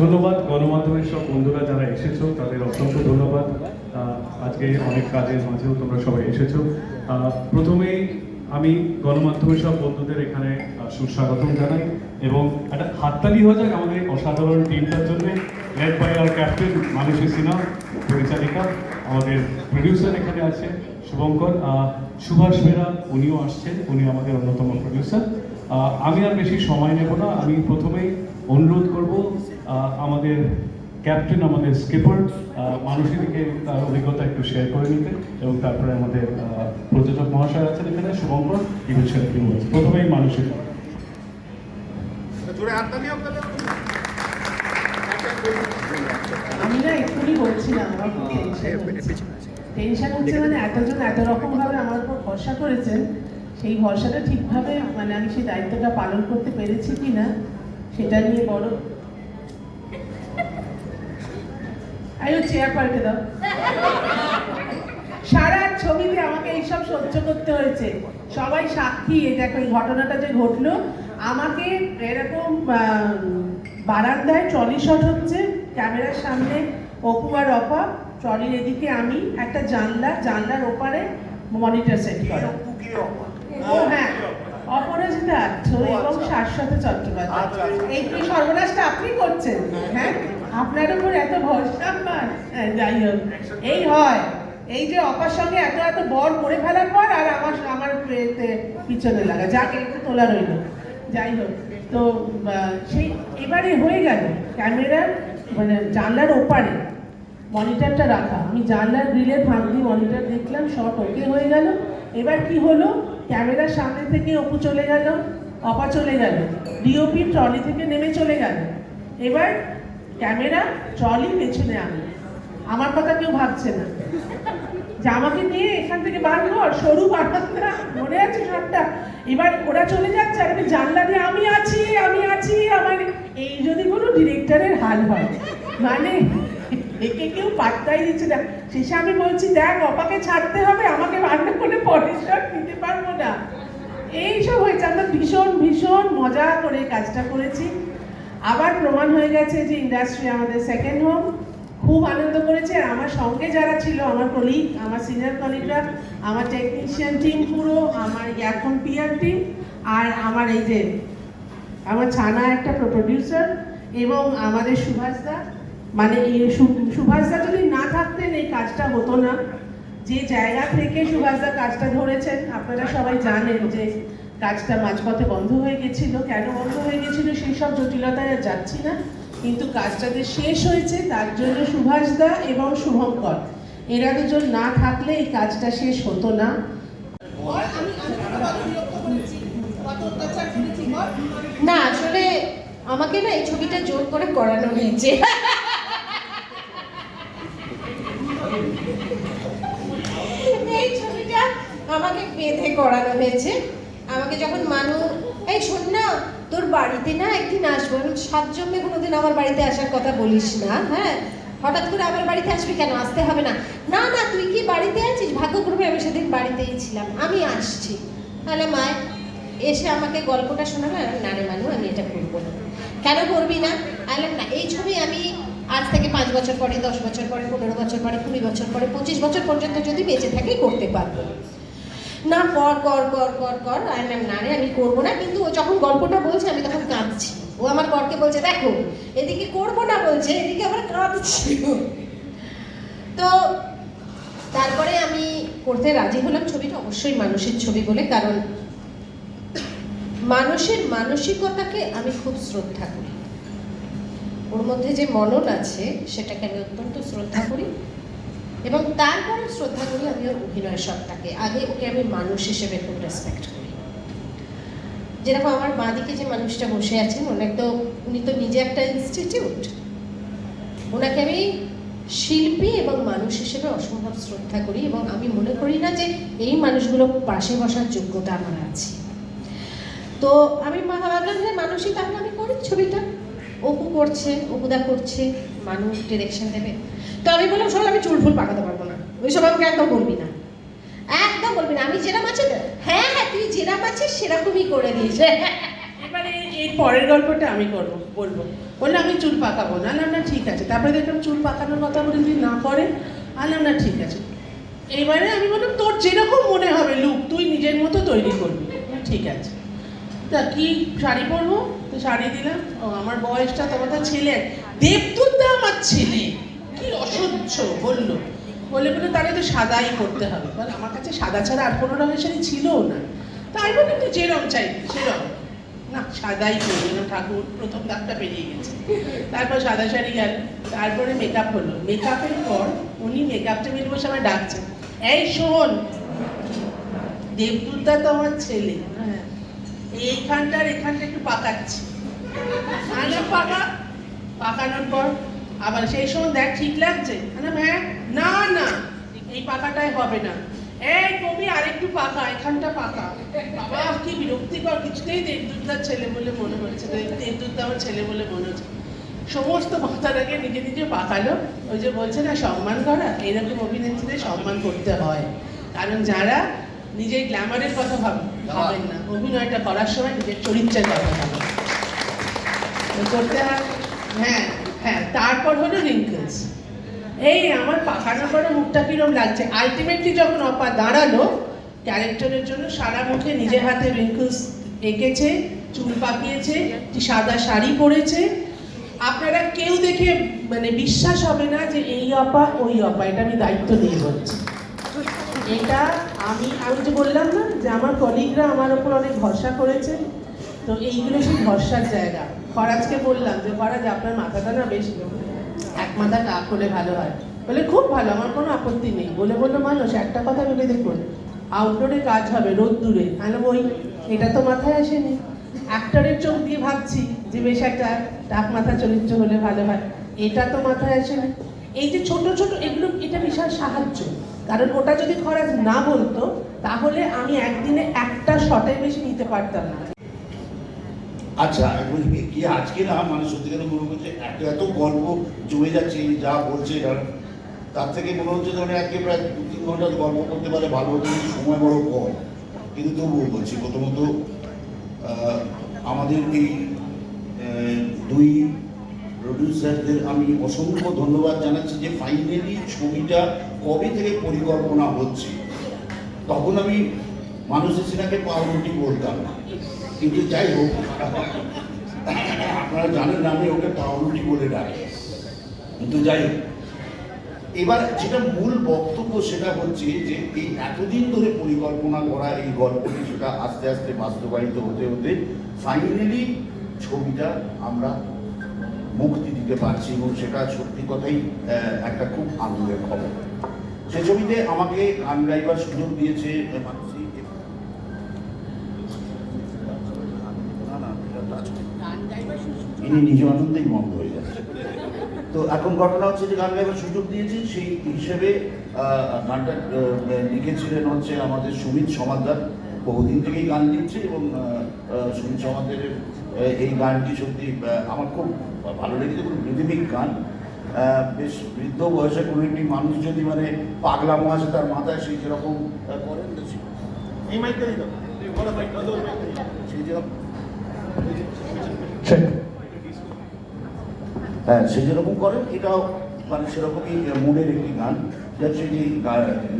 ধন্যবাদ। গণমাধ্যমের সব বন্ধুরা যারা এসেছ, তাদের অসংখ্য ধন্যবাদ। আজকে অনেক কাজের মাঝেও তোমরা সবাই এসেছ। প্রথমেই আমি গণমাধ্যমের সব বন্ধুদের এখানে সুস্বাগতম জানাই এবং একটা হাততালি হয়ে যাক আমাদের অসাধারণ টিমটার জন্য লেড বাই আর ক্যাপ্টেন মানুষী সিনহা, পরিচালিকা, আমাদের প্রডিউসার এখানে আছে, শুভঙ্কর। সুভাষ বেরা, উনিও আসছেন, উনি আমাদের অন্যতম প্রডিউসার আমি আর বেশি সময় নেব না, আমি প্রথমেই অনুরোধ করব আমাদের ক্যাপ্টেন আমাদের স্কিপার মানুষের দিকে তার অভিজ্ঞতা একটু শেয়ার করে নিতে এবং তারপরে আমাদের আহ, প্রযোজক মহাশয় আছেন এখানে শুভঙ্কর ইভেন শেয়ার প্রথমেই মানুষের আমি না এক্ষুনি বলছিলাম আমার টেনশন হচ্ছে। মানে এতজন এত রকম ভাবে আমার উপর ভরসা করেছেন সেই ভরসাটা ঠিকভাবে মানে আমি সেই দায়িত্বটা পালন করতে পেরেছি কিনা সেটা নিয়ে বড় আয়ো চেয়ার পাল্টে দাও। সারা ছবিতে আমাকে এইসব সহ্য করতে হয়েছে। সবাই সাক্ষী এই দেখো এই ঘটনাটা যে ঘটলো আমাকে এরকম বারান্দায় ট্রলি শট হচ্ছে ক্যামেরার সামনে অপু আর অপা ট্রলির এদিকে আমি একটা জানলা জানলার ওপারে মনিটর সেট করা। ও হ্যাঁ অপরাজিতা আর্থ এবং শাশ্বত চট্টোপাধ্যায়। এই সর্বনাশটা আপনি করছেন? হ্যাঁ? আপনার উপর এত ভরসা আমার? হ্যাঁ, যাই হোক। এই হয়। এই যে অপার সঙ্গে এত এত বর করে ফেলার পর আর আমার আমার পিছনে লাগা। যাকে একটু তোলা রইল। যাই হোক। তো সেই এবারে হয়ে গেল। ক্যামেরার মানে জানলার ওপারে মনিটরটা রাখা। আমি জানলার গ্রিলের ফাঁক দিয়ে মনিটর দেখলাম শর্ট ওকে হয়ে গেল। এবার কি হলো? ক্যামেরার সামনে থেকে অপু চলে গেল অপা চলে গেল। ডিওপি ট্রলি থেকে নেমে চলে গেল। এবার ক্যামেরা ট্রলি পেছনে আমি। আমার কথা কেউ ভাবছে না। যে আমাকে নিয়ে এখান থেকে বার কর, সরু বারান্দা মনে আছে সবটা এবার ওরা চলে যাচ্ছে, আর আমি জানলা দিয়ে, আমি আছি আমি আছি, আমার এই যদি কোনো ডিরেক্টরের হাল হয় মানে একে কেউ পাত্তাই দিচ্ছে না। শেষে আমি বলছি, দেখ, অপাকে ছাড়তে হবে, আমাকে রান্না করে পরিষ্কার দিতে পারব না। এইসব হয়েছে, আমরা ভীষণ ভীষণ মজা করে কাজটা করেছি। আবার প্রমাণ হয়ে গেছে যে ইন্ডাস্ট্রি আমাদের সেকেন্ড হোম খুব আনন্দ করেছে। আমার সঙ্গে যারা ছিল, আমার কলিগ আমার সিনিয়র কলিগরা আমার টেকনিশিয়ান টিম পুরো, আমার এখন পিআর টিম আর আমার এই যে, আমার ছানা একটা প্রডিউসার এবং আমাদের সুভাষদা মানে সুভাষদা যদি না থাকতেন, এই কাজটা হতো না। যে জায়গা থেকে সুভাষদা কাজটা ধরেছেন, আপনারা সবাই জানেন যে কাজটা মাঝপথে বন্ধ হয়ে গেছিল। কেন বন্ধ হয়ে সেই সব জটিলতায় আর যাচ্ছি না। কিন্তু কাজটা যে শেষ হয়েছে তার জন্য সুভাষ দা এবং শুভঙ্কর এরা দুজন না থাকলে এই কাজটা শেষ হতো না। না আসলে আমাকে না এই ছবিটা জোর করে করানো হয়েছে। এই ছবিটা আমাকে বেঁধে করানো হয়েছে। আমাকে যখন মানু এই শোন না তোর বাড়িতে না একদিন আসব। আমি সাত জন্মে কোনোদিন আমার বাড়িতে আসার কথা বলিস না হ্যাঁ? হঠাৎ করে আমার বাড়িতে আসবি কেন? আসতে হবে না। না না তুই কি বাড়িতে আছিস? ভাগ্যক্রমে আমি সেদিন বাড়িতেই ছিলাম। আমি আসছি। তাহলে মায় এসে আমাকে গল্পটা আর আমি, না রে মানু আমি এটা করব না। কেন করবি না? আলাম না এই ছবি আমি আজ থেকে পাঁচ বছর পরে দশ বছর পরে পনেরো বছর পরে কুড়ি বছর পরে পঁচিশ বছর পর্যন্ত যদি বেঁচে থাকি করতে পারব। না, কর কর কর কর কর। আর ম্যাম না রে, আমি করব না। কিন্তু যখন গল্পটা বলছে, আমি তখন কাঁদছি। ও আমার বরকে বলছে, দেখো, এদিকে করব না, বলছে, এদিকে আবার কাঁদছি। তো তারপরে আমি করতে রাজি হলাম ছবিটা, অবশ্যই মানুষের ছবি বলে, কারণ মানুষের মানসিকতাকে আমি খুব শ্রদ্ধা করি। ওর মধ্যে যে মনন আছে, সেটাকে আমি অত্যন্ত শ্রদ্ধা করি। এবং তারপরে শ্রদ্ধা করি আমি ওর অভিনয় সত্তাকে আগে ওকে আমি মানুষ হিসেবে খুব রেসপেক্ট করি। যেরকম আমার মা বাঁদিকে যে মানুষটা বসে আছেন, ওনার তো, উনি তো নিজে একটা ইনস্টিটিউট ওনাকে আমি শিল্পী এবং মানুষ হিসেবে অসম্ভব শ্রদ্ধা করি এবং আমি মনে করি না যে এই মানুষগুলো পাশে বসার যোগ্যতা আমার আছে। তো আমি ভাবলাম যে মানুষই তাহলে আমি করি ছবিটা। অপু করছে, অপুদা করছে। মানুষ ডিরেকশন দেবে? তো আমি বললাম, শোনো, আমি চুল ফুল পাকাতে পারব না। ওই সব আমাকে একদম বলবি না। একদম বলবি না। আমি যেরাম আছি হ্যাঁ হ্যাঁ তুই যেরাম আছিস, সেরকমই করে দিস। এবারে এর পরের গল্পটা আমি করব, বলব। বললে, আমি চুল পাকাবো না। না না, ঠিক আছে। তারপরে দেখলাম, চুল পাকানোর কথা বলে যদি না করে? আনলাম না ঠিক আছে। এইবারে আমি বললাম, তোর যেরকম মনে হবে লুক তুই নিজের মতো তৈরি করবি। ঠিক আছে। তা কি শাড়ি পরবো? তো শাড়ি দিলাম। ও, আমার বয়সটা তোমাদের ছেলে দেবদূত দা আমার ছেলে কি অসহ্য বলল। বলে বলে তাহলে তো সাদাই করতে হবে। বল আমার কাছে সাদা ছাড়া আর কোনো রঙের শাড়ি ছিলও না। তাই বলে তুই যে রং চাই সে রং। না সাদাই করবে না ঠাকুর প্রথম দাগটা পেরিয়ে গেছে। তারপর সাদা শাড়ি গেল। তারপরে মেকআপ হলো। মেকআপের পর উনি মেকআপ টেবিল বসে আমার ডাকছেন এই শোন দেবদূতদা তো আমার ছেলে। হ্যাঁ। এইখানটার এখানটা একটু পাকাচ্ছি। পাকা পাকানোর পর আবার সেই সময় দেখ ঠিক লাগছে? আনা হ্যাঁ না না এই পাকাটাই হবে না। এই কবি আরেকটু পাকা এখানটা পাকা। বাবা কি বিরক্তিকর কিছুতেই দেবদূতদার ছেলে বলে মনে হচ্ছে দেবদূতদা আমার ছেলে বলে মনে হচ্ছে। সমস্ত মাথাটাকে নিজে নিজে পাকালো। ওই যে বলছে না সম্মান করা এইরকম অভিনেত্রীদের সম্মান করতে হয়। কারণ যারা নিজের গ্ল্যামারের কথা ভাব- ভাবেন না। অভিনয়টা করার সময় নিজের চরিত্রের কথা ভাবেন। করতে হয়। হ্যাঁ হ্যাঁ তারপর হলো রিঙ্কেলস এই আমার পাখানোর পরে মুখটা কিরম লাগছে? আলটিমেটলি যখন অপা দাঁড়াল, ক্যারেক্টারের জন্য সারা মুখে নিজের হাতে রিঙ্কেলস এঁকেছে, চুল পাকিয়েছে একটি সাদা শাড়ি পরেছে। আপনারা কেউ দেখে মানে বিশ্বাস হবে না যে এই অপা, ওই অপা, এটা আমি দায়িত্ব নিয়ে বলছি। এটা আমি আমি যে বললাম না যে আমার কলিগরা আমার ওপর অনেক ভরসা করেছে। তো এইগুলো সেই ভরসার জায়গা। ফরাজকে বললাম যে, ফরাজ, আপনার মাথাটা না বেশ এক মাথা টাক হলে ভালো হয়। বলে, খুব ভালো, আমার কোনো আপত্তি নেই। বলে বলল মানুষ, একটা কথা ভেবে দেখুন আউটডোরে কাজ হবে রোদ দূরে আমি ওই এটা তো মাথায় আসেনি। অ্যাক্টরের চোখ দিয়ে ভাবছি যে, বেশ একটা টাক মাথা চরিত্র হলে ভালো হয়। এটা তো মাথায় আসেনি। এই যে ছোট ছোট, এগুলো, এটা বিশাল সাহায্য। কারণ ওটা যদি খরাজ না বলতো, তাহলে আমি একদিনে একটা শটের বেশি নিতে পারতাম না। আচ্ছা কি আজকে না মানে সত্যিকার মনে হচ্ছে, এত এত গল্প জমে যাচ্ছে, যা বলছে তার থেকে মনে হচ্ছে ধরে আজকে প্রায় দু তিন ঘণ্টা গল্প করতে পারে, ভালো হতো সময় বড় কম। কিন্তু তবুও বলছি, প্রথমত আমাদের এই দুই প্রডিউসারদের আমি অসংখ্য ধন্যবাদ জানাচ্ছি যে ফাইনালি ছবিটা কবে থেকে পরিকল্পনা হচ্ছে। তখন আমি মানুষের সিনাকে পাউরুটি বলতাম না। কিন্তু যাই হোক, আপনারা জানেন আমি ওকে পাউরুটি বলে ডাকি। কিন্তু যাই হোক, এবার যেটা মূল বক্তব্য সেটা হচ্ছে যে এই এতদিন ধরে পরিকল্পনা করা এই গল্পটি সেটা আস্তে আস্তে বাস্তবায়িত হতে হতে ফাইনালি ছবিটা আমরা মুক্তি দিতে পারছি এবং সেটা সত্যি কথাই একটা খুব আনন্দের খবর। সে ছবিতে আমাকে গান গাইবার সুযোগ দিয়েছে মানসী না না এটা touch করুন। ইনি নিজ আনন্দেই বন্ধ হয়ে যাচ্ছে তো এখন ঘটনা হচ্ছে যে গান গাইবার সুযোগ দিয়েছি সেই হিসেবে গানটা লিখেছিলেন হচ্ছে আমাদের সুমিত সমাদার। বহুদিন থেকেই গান লিখছে এবং সুমিত সমাদারের আহ, এই গানটি সত্যি আমার খুব ভালো লেগেছে খুব রিদমিক গান। বেশ বৃদ্ধ বয়সে কোনো একটি মানুষ যদি মানে পাগলামো আসে তার মাথায় সেই যেরকম করেন এই মাইকটাই দাও সেই যেরকম। হ্যাঁ সে যেরকম করেন। এটাও মানে সেরকমই মনের একটি গান। যে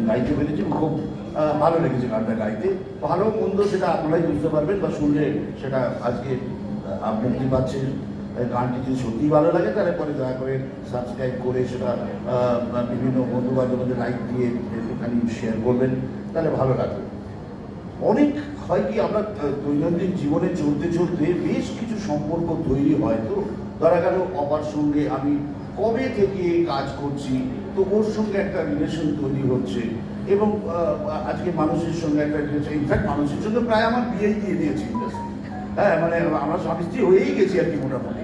গাইতে পেরেছে খুব ভালো লেগেছে গানটা গাইতে। ভালো মন্দ সেটা আপনারাই বুঝতে পারবেন বা শুনলে সেটা আজকে আহ, পাচ্ছেন গানটি যদি সত্যি ভালো লাগে তাহলে পরে দয়া করে সাবস্ক্রাইব করে সেটা বিভিন্ন বন্ধু বান্ধবদের লাইক দিয়ে একটুখানি শেয়ার করবেন তাহলে ভালো লাগবে। অনেক হয় কি আমরা দৈনন্দিন জীবনে চলতে চলতে বেশ কিছু সম্পর্ক তৈরি হয় তো। ধরা গেল, অপার সঙ্গে আমি কবে থেকে কাজ করছি? তো ওর সঙ্গে একটা রিলেশন তৈরি হচ্ছে এবং আজকে মানুষের সঙ্গে একটা রিলেশন ইনফ্যাক্ট মানুষের সঙ্গে প্রায় আমার বিয়েই দিয়ে দিয়েছি হ্যাঁ মানে আমরা স্বামী স্ত্রী হয়েই গেছি আর কি মোটামুটি।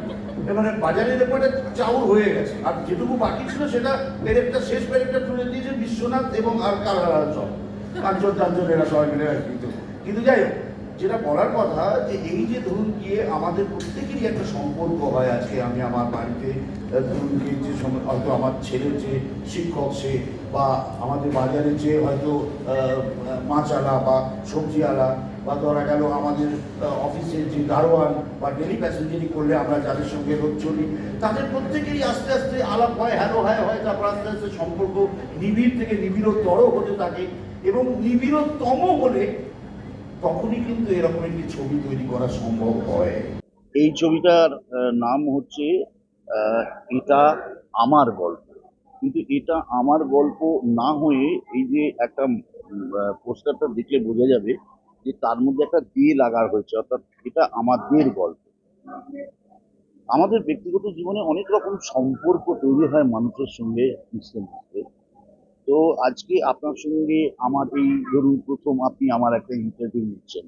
মানে বাজারের ব্যাপারে চাউর হয়ে গেছে। আর যেটুকু বাকি ছিল সেটা পেরেকটা, শেষ পেরেকটা তুলে দিয়েছে বিশ্বনাথ এবং আর কারা সব কাঞ্চন টাঞ্চন এরা সবাই মিলে কিন্তু যাই হোক যেটা বলার কথা যে এই যে ধরুন গিয়ে আমাদের প্রত্যেকেরই একটা সম্পর্ক হয় আজকে। আমি আমার বাড়িতে ধরুন গিয়ে যে হয়তো আমার ছেলে যে শিক্ষক সে বা আমাদের বাজারে যে হয়তো আহ, মাছালা বা সবজিওয়ালা বা ধরা গেল আমাদের অফিসের যে দারোয়ান বা ডেলি প্যাসেঞ্জারি করলে আমরা যাদের সঙ্গে রোজ চলি তাদের প্রত্যেকেরই আস্তে আস্তে আলাপ হয় হ্যালো হ্যাঁ হয় তারপর আস্তে আস্তে সম্পর্ক নিবিড় থেকে নিবিড়তর হতে থাকে এবং নিবিড়তম হলে তখনই কিন্তু এরকম একটি ছবি তৈরি করা সম্ভব হয়। এই ছবিটার নাম হচ্ছে এটা আমার গল্প। কিন্তু এটা আমার গল্প না হয়ে এই যে একটা পোস্টারটা দেখলে বোঝা যাবে যে তার মধ্যে একটা দিয়ে লাগা হয়েছে, অর্থাৎ এটা আমাদের গল্প। আমাদের ব্যক্তিগত জীবনে অনেক রকম সম্পর্ক তৈরি হয় মানুষের সঙ্গে মিশতে মিশতে। তো আজকে আপনার সঙ্গে আমার এই ধরুন প্রথম আপনি আমার একটা ইন্টারভিউ নিচ্ছেন।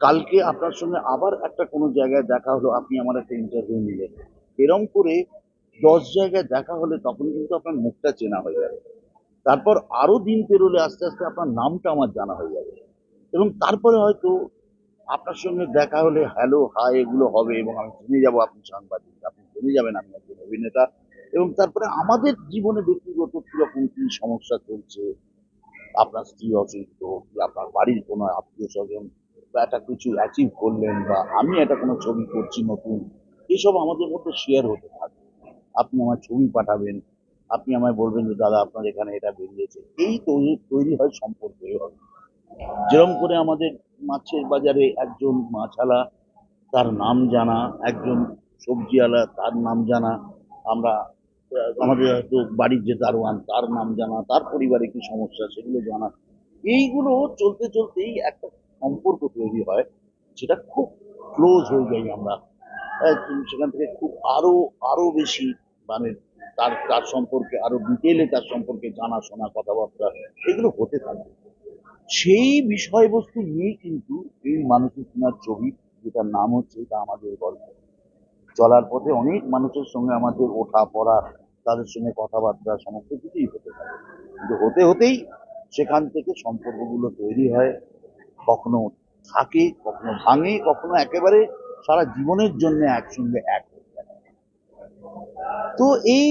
কালকে আপনার সঙ্গে আবার একটা কোনো জায়গায় দেখা হলো, আপনি আমার একটা ইন্টারভিউ নিলেন। এরম করে দশ জায়গায় দেখা হলে তখন কিন্তু আপনার মুখটা চেনা হয়ে যাবে। তারপর আরও দিন পেরোলে আস্তে আস্তে আপনার নামটা আমার জানা হয়ে যাবে। এবং তারপরে হয়তো আপনার সঙ্গে দেখা হলে, হ্যালো, হাই, এগুলো হবে এবং আমি জেনে যাব আপনি সাংবাদিক, আপনি জেনে যাবেন, আমি একজন অভিনেতা। এবং তারপরে আমাদের জীবনে ব্যক্তিগত কীরকম কি সমস্যা চলছে? আপনার স্ত্রী অসুস্থ, কি আপনার বাড়ির কোনো আত্মীয় স্বজন বা একটা কিছু অ্যাচিভ করলেন বা আমি একটা কোনো ছবি করছি নতুন? এসব আমাদের মধ্যে শেয়ার হতে থাকে। আপনি আমার ছবি পাঠাবেন, আপনি আমায় বলবেন যে, দাদা, আপনার এখানে এটা বেরিয়েছে। এই তৈরি তৈরি হয় সম্পর্ক। এভাবে যেরকম করে আমাদের মাছের বাজারে একজন মাছালা, তার নাম জানা। একজন সবজিওয়ালা, তার নাম জানা। আমরা আমাদের হয়তো বাড়ির যে দারোয়ান, তার নাম জানা, তার পরিবারে কি সমস্যা সেগুলো জানা। এইগুলো চলতে চলতেই একটা সম্পর্ক তৈরি হয় যেটা খুব ক্লোজ হয়ে যাই আমরা। সেখান থেকে খুব আরও আরও বেশি মানে তার তার সম্পর্কে, আরও ডিটেলে তার সম্পর্কে জানাশোনা কথাবার্তা এগুলো হতে থাকে। সেই বিষয়বস্তু নিয়েই কিন্তু এই মানুষের সিনার ছবি, যেটার নাম হচ্ছে এটা আমাদের গল্প। চলার পথে অনেক মানুষের সঙ্গে আমাদের ওঠা পড়া তাদের সঙ্গে কথাবার্তা সমস্ত কিছুই হতে থাকে কিন্তু হতে হতেই সেখান থেকে সম্পর্কগুলো তৈরি হয়, কখনো থাকে, কখনো ভাঙে, কখনো একেবারে সারা জীবনের জন্য একসঙ্গে এক তো এই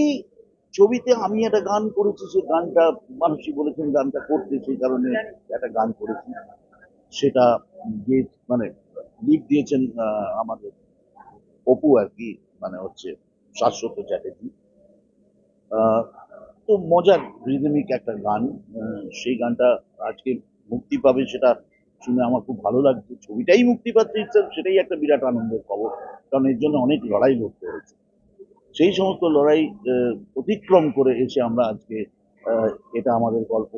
ছবিতে আমি একটা গান করেছি সেই গানটা মানুষই বলেছেন গানটা করতে সেই কারণে একটা গান করেছি। সেটা যে মানে লিপ দিয়েছেন আমাদের অপু আর কি মানে হচ্ছে শাশ্বত চ্যাটার্জি। তো মজার রিদমিক একটা গান। সেই গানটা আজকে মুক্তি পাবে সেটা শুনে আমার খুব ভালো লাগছে। ছবিটাই মুক্তি পাচ্ছে itself, সেটাই একটা বিরাট আনন্দের খবর। কারণ এর জন্য অনেক লড়াই লড়তে হয়েছে। সেই সমস্ত লড়াই অতিক্রম করে এসে আমরা আজকে এটা আমাদের গল্প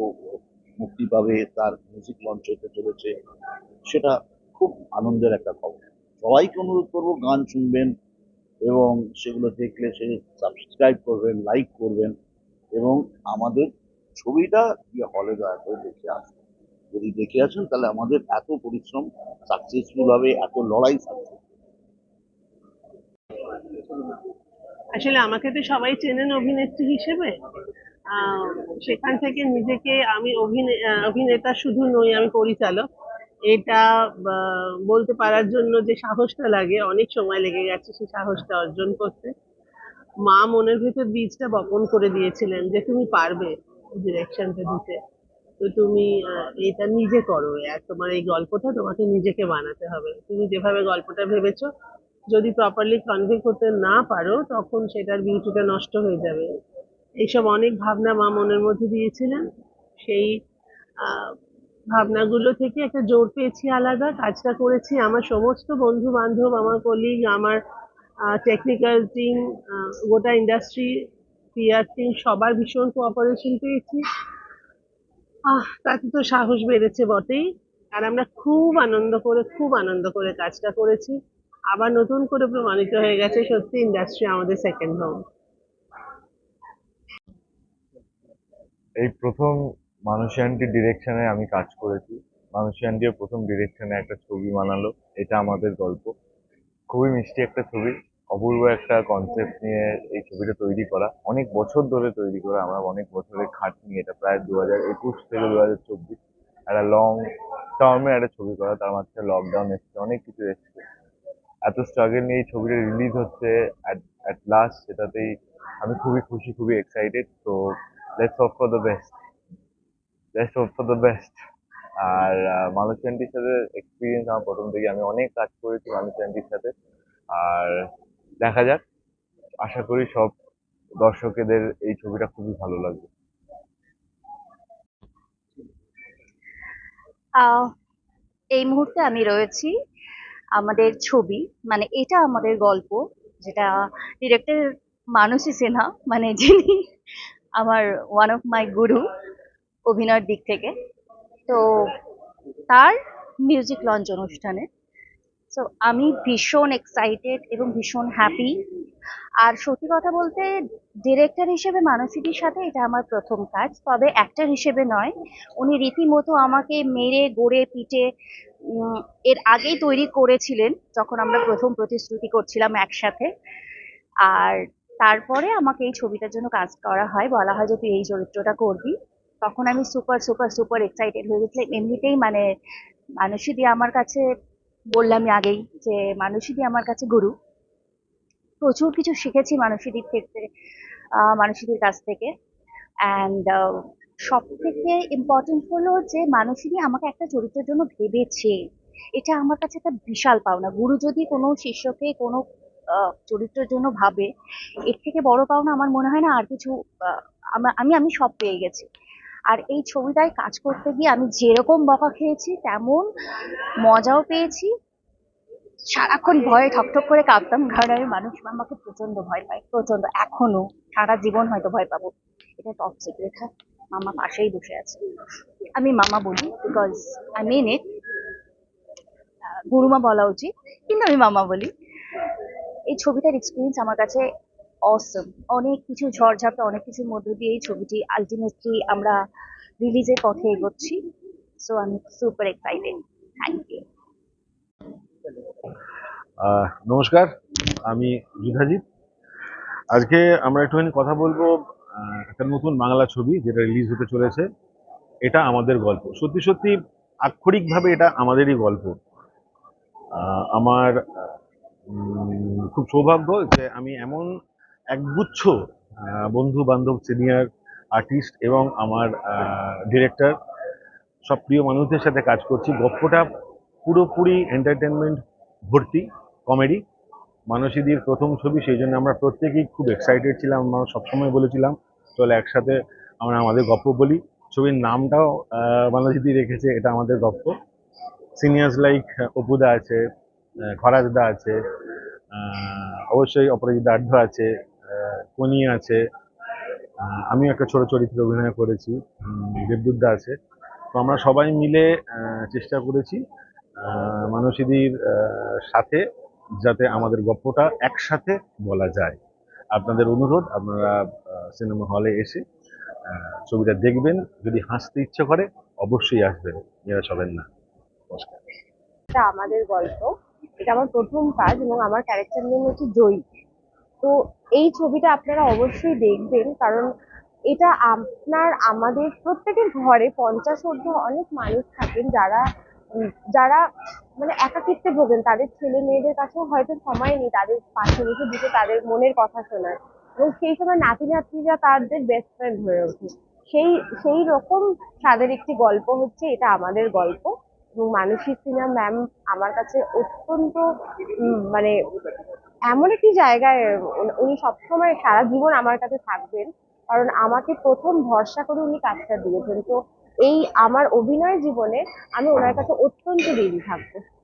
মুক্তি পাবে তার মিউজিক লঞ্চ হতে চলেছে। সেটা খুব আনন্দের একটা খবর। সবাইকে অনুরোধ করব গান শুনবেন এবং সেগুলো দেখলে সে সাবস্ক্রাইব করবেন লাইক করবেন এবং আমাদের ছবিটা গিয়ে হলে দয়া করে দেখে আসুন। যদি দেখে আসেন, তাহলে আমাদের এত পরিশ্রম সাকসেসফুল হবে, এত লড়াই সাকসেস আসলে আমাকে তো সবাই চেনেন অভিনেত্রী হিসেবে। সেখান থেকে নিজেকে আমি অভিনে- অভিনেতা শুধু নই, আমি পরিচালক। এটা বলতে পারার জন্য যে সাহসটা লাগে, অনেক সময় লেগে গেছে সেই সাহসটা অর্জন করতে। মা মনের ভেতর বীজটা বপন করে দিয়েছিলেন যে তুমি পারবে ডিরেকশনটা দিতে। তো তুমি এটা নিজে করো। আর তোমার এই গল্পটা তোমাকে নিজেকে বানাতে হবে। তুমি যেভাবে গল্পটা ভেবেছো, যদি প্রপারলি কনভে করতে না পারো, তখন সেটার বিউটিটা নষ্ট হয়ে যাবে। এইসব অনেক ভাবনা মা মনের মধ্যে দিয়েছিলেন। সেই ভাবনাগুলো থেকে একটা জোর পেয়েছি আলাদা, কাজটা করেছি। আমার সমস্ত বন্ধু বান্ধব আমার কলিগ আমার টেকনিক্যাল টিম গোটা ইন্ডাস্ট্রি পিআর টিম সবার ভীষণ কোঅপারেশন পেয়েছি। আহ, তাতে তো সাহস বেড়েছে বটেই। আর আমরা খুব আনন্দ করে, খুব আনন্দ করে কাজটা করেছি। আবার নতুন করে প্রমাণিত হয়ে গেছে, সত্যি ইন্ডাস্ট্রি আমাদের সেকেন্ড হোম এই প্রথম মানুষী আন্টির ডিরেকশনে আমি কাজ করেছি। মানুষী আন্টির প্রথম ডিরেকশনে একটা ছবি বানালো। এটা আমাদের গল্প। খুবই মিষ্টি একটা ছবি। অপূর্ব একটা কনসেপ্ট নিয়ে এই ছবিটা তৈরি করা। অনেক বছর ধরে তৈরি করা। আমরা অনেক বছরের খাটনি। এটা প্রায় দু হাজার একুশ থেকে দু হাজার চব্বিশ। একটা লং টার্মে একটা ছবি করা। তার মাঝখানে লকডাউন এসছে। অনেক কিছু এসছে। এত স্ট্রাগল নিয়ে এই ছবিটা রিলিজ হচ্ছে অ্যাট লাস্ট সেটাতেই আমি খুবই খুশি, খুবই এক্সাইটেড তো let's hope for the best let's hope for the best আর মালতী আন্টির সাথে এক্সপিরিয়েন্স আমার প্রথম থেকে আমি অনেক কাজ করেছি মালতী আন্টির সাথে আর, দেখা যাক। আশা করি সব দর্শকেদের এই ছবিটা খুবই ভালো লাগবে। এই মুহূর্তে আমি রয়েছি আমাদের ছবি। মানে এটা আমাদের গল্প, যেটা ডিরেক্টর মানসী সিনহা মানে যিনি আমার ওয়ান অফ মাই গুরু অভিনয়ের দিক থেকে। তো তার মিউজিক লঞ্চ অনুষ্ঠানে। সো আমি ভীষণ এক্সাইটেড এবং ভীষণ হ্যাপি আর সত্যি কথা বলতে ডিরেক্টর হিসেবে মানসীটির সাথে এটা আমার প্রথম কাজ। তবে অ্যাক্টর হিসেবে নয়, উনি রীতিমতো আমাকে মেরে, গড়ে, পিটে এর আগেই তৈরি করেছিলেন, যখন আমরা প্রথম প্রতিশ্রুতি করছিলাম একসাথে। আর তারপরে আমাকে এই ছবিটার জন্য কাজ করা হয়। বলা হয় যে, তুই এই চরিত্রটা করবি। তখন আমি সুপার সুপার সুপার এক্সাইটেড হয়ে গেছিলাম এমনিতেই মানে মানুষই দিয়ে আমার কাছে বললামই আগেই যে মানুষই দিয়ে আমার কাছে গুরু। প্রচুর কিছু শিখেছি মানসীদির থেকে আহ, মানসীদির কাছ থেকে। অ্যান্ড সব থেকে ইম্পর্টেন্ট হলো যে মানসীদি আমাকে একটা চরিত্রের জন্য ভেবেছে। এটা আমার কাছে একটা বিশাল পাওনা। গুরু যদি কোনো শিষ্যকে কোনো চরিত্রের জন্য ভাবে এর থেকে বড় পাওনা আমার মনে হয় না আর কিছু আমি আমি সব পেয়ে গেছি। আর এই ছবিটায় কাজ করতে গিয়ে আমি যেরকম বকা খেয়েছি, তেমন মজাও পেয়েছি। সারাক্ষণ ভয়ে ঠকঠক করে কাঁপতাম কারণ আমি মানুষ, আমাকে প্রচণ্ড ভয় পাই প্রচণ্ড এখনও, সারা জীবন হয়তো ভয় পাবো। এটা টপ সিক্রেট হ্যাঁ? মামা পাশেই বসে আছে। আমি মামা বলি বিকজ আই মিন ইট গুরুমা বলা উচিত, কিন্তু আমি মামা বলি। এই ছবিটার এক্সপিরিয়েন্স আমার কাছে অসম অনেক কিছু ঝড়ঝাপটা, অনেক কিছুর মধ্য দিয়ে এই ছবিটি আলটিমেটলি আমরা রিলিজের পথে এগোচ্ছি। সো আমি সুপার এক্সাইটেড থ্যাংক ইউ নমস্কার, আমি যুধাজিৎ। আজকে আমরা একটুখানি কথা বলব একটা নতুন বাংলা ছবি যেটা রিলিজ হতে চলেছে। এটা আমাদের গল্প। সত্যি সত্যি আক্ষরিকভাবে এটা আমাদেরই গল্প। আমার খুব সৌভাগ্য যে আমি এমন একগুচ্ছ বন্ধু বান্ধব সিনিয়র আর্টিস্ট এবং আমার ডিরেক্টর সব প্রিয় মানুষদের সাথে কাজ করছি। গল্পটা পুরোপুরি এন্টারটেনমেন্ট ভর্তি কমেডি মানসীদির প্রথম ছবি, সেই জন্য আমরা প্রত্যেকেই খুব এক্সাইটেড ছিলাম, আমরা সবসময় বলেছিলাম, চলে একসাথে আমরা আমাদের গল্প বলি। ছবির নামটাও মানসীদি রেখেছে, এটা আমাদের গল্প সিনিয়র্স লাইক অপুদা আছে খরাজদা আছে অবশ্যই অপরাজিতা আড্ড আছে কনি আছে আমিও একটা ছোট চরিত্রে অভিনয় করেছি দেবদুদ্দা আছে। তো আমরা সবাই মিলে চেষ্টা করেছি মানসীদির সাথে যাতে আমাদের গল্পটা একসাথে বলা যায়। আপনাদের অনুরোধ, আপনারা সিনেমা হলে এসে ছবিটা দেখবেন। যদি হাসতে ইচ্ছে করে, অবশ্যই আসবেন। নিরাশ হবেন না। নমস্কার। এটা আমাদের গল্প। এটা আমার প্রথম কাজ এবং আমার ক্যারেক্টার নেম হচ্ছে জয়ী। তো এই ছবিটা আপনারা অবশ্যই দেখবেন, কারণ এটা আপনার আমাদের প্রত্যেকের ঘরে পঞ্চাশ ঊর্ধ্ব অনেক মানুষ থাকেন যারা যারা মানে একাকিত্বে ভোগেন। তাদের ছেলে মেয়েদের কাছেও হয়তো সময় নেই তাদের পাশে বসে দুটো তাদের মনের কথা শোনার। এবং সেই সময় নাতি নাতনিরা তাদের বেস্ট ফ্রেন্ড হয়ে ওঠে। সেই সেই রকম স্বাদের একটি গল্প হচ্ছে, এটা আমাদের গল্প। এবং মানসী সিনহা ম্যাম আমার কাছে অত্যন্ত মানে এমন একটি জায়গায়, উনি- সবসময় সারা জীবন আমার কাছে থাকবেন, কারণ আমাকে প্রথম ভরসা করে উনি কাজটা দিয়েছেন। তো এই আমার অভিনয় জীবনে আমি ওনার কাছে অত্যন্ত ঋণী থাকব।